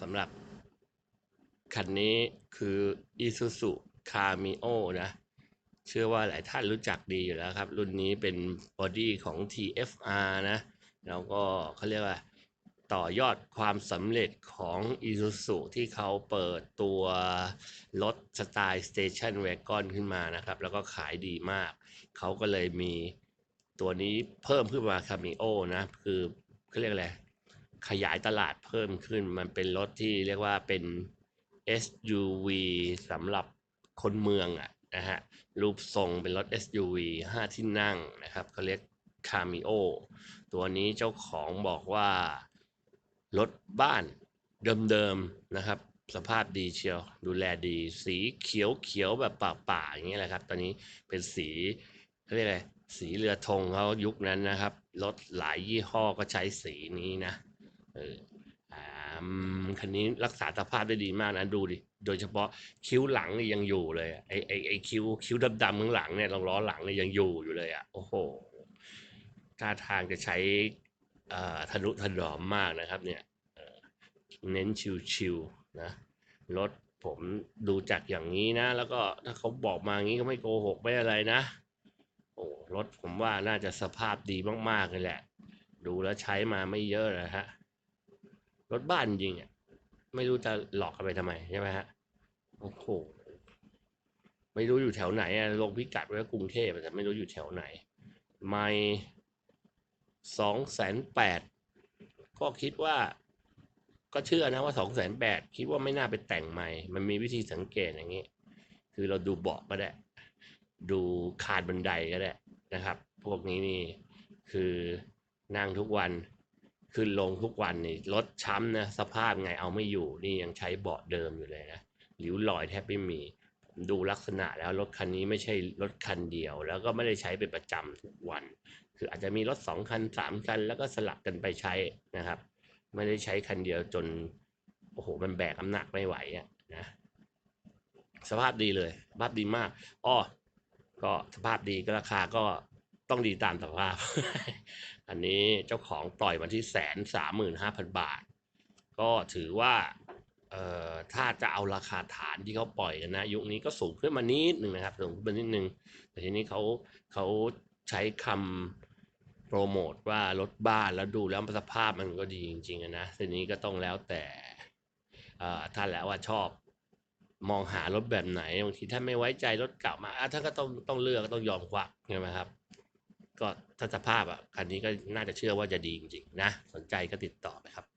สำหรับ คันนี้คือ Isuzu Cameo นะ เชื่อว่าหลายท่านรู้จักดีอยู่แล้วครับ รุ่นนี้เป็นบอดี้ของ TFR นะ แล้วก็เขาเรียกว่าต่อยอดความสำเร็จของ Isuzu ที่เขาเปิดตัวรถสไตล์ Station Wagon ขึ้นมานะครับ แล้วก็ขายดีมาก เขาก็เลยมีตัวนี้เพิ่มขึ้นมา Cameo นะ คือเขาเรียกอะไร ขยายตลาดเพิ่มขึ้น มันเป็นรถที่เรียกว่าเป็น SUV สำหรับคนเมืองอะนะฮะรูปทรงเป็นรถ SUV 5 ที่นั่งนะครับเขาเรียก Cameo ตัวนี้เจ้าของบอกว่า รถบ้านเดิมๆนะครับ สภาพดีเชียว ดูแลดี สีเขียวเขียวแบบป่าๆอย่างเงี้ยแหละครับ ตอนนี้เป็นสีเขาเรียกอะไรสีเรือธงเขายุคนั้นนะครับ รถหลายยี่ห้อก็ใช้สีนี้นะ เอออ่าคันนี้รักษาสภาพได้ดีมากนะดูดิ โดยเฉพาะคิ้วหลังนี่ยังอยู่เลยอะไอไอไอคิ้วคิ้วดำๆข้างหลังเนี่ยรองล้อหลังเนี่ยยังอยู่อยู่เลยอะโอ้โหท่าทางจะใช้อ่อทะนุถนอมมากนะครับ เนี่ยเน้นชิวๆนะรถผมดูจากอย่างนี้นะ แล้วก็ถ้าเขาบอกมางี้ก็ไม่โกหกไม่อะไรนะ โอ้รถผมว่าน่าจะสภาพดีมากๆเลยแหละ ดูแล้วใช้มาไม่เยอะนะฮะ รถบ้านจริงอะไม่รู้จะหลอกกันไปทำไมใช่ไหมฮะโอ้โหไม่รู้อยู่แถวไหนอะลงพิกัดไว้ว่กรุงเทพแต่ไม่รู้อยู่แถวไหน ไม่สองแสนแปดก็คิดว่า ก็เชื่อนะว่าสองแสนแปดคิดว่าไม่น่าไปแต่งใหม่ มันมีวิธีสังเกตอย่างนี้ คือเราดูเบาะก็ได้ ดูคานบันไดก็ได้นะครับ พวกนี้นี่คือนั่งทุกวัน ขึ้นลงทุกวันนี่รถช้ำนะสภาพไงเอาไม่อยู่นี่ยังใช้เบาะเดิมอยู่เลยนะหลิวรอยแทบไม่มี ผมดูลักษณะแล้วรถคันนี้ไม่ใช่รถคันเดียว แล้วก็ไม่ได้ใช้เป็นประจำทุกวัน คืออาจจะมีรถสองคันสามคัน แล้วก็สลับกันไปใช้นะครับ ไม่ได้ใช้คันเดียวจนโอ้โหมันแบกน้ำหนักไม่ไหวอะนะสภาพดีเลยสภาพดีมากอ้อก็สภาพดีก็ราคาก็ ต้องดีตามสภาพ อันนี้เจ้าของปล่อยมาที่แสนสามหมื่นห้าพันบาท ก็ถือว่าถ้าจะเอาราคาฐานที่เขาปล่อยกันนะ ยุคนี้ก็สูงขึ้นมานิดหนึ่งนะครับสูงขึ้นมานิดหนึ่งแต่ทีนี้เขาเขาใช้คำโปรโมทว่ารถบ้านแล้วดูแล้วสภาพมันก็ดีจริงๆอะนะทีนี้ก็ต้องแล้วแต่ท่านแล้วว่าชอบมองหารถแบบไหนบางทีถ้าไม่ไว้ใจรถเก่ามาท่านก็ต้องต้องเลือกต้องยอมควักใช่ไหมครับ ก็ถ้าสภาพอะคันนี้ก็น่าจะเชื่อว่าจะดีจริงๆนะ สนใจก็ติดต่อไปครับ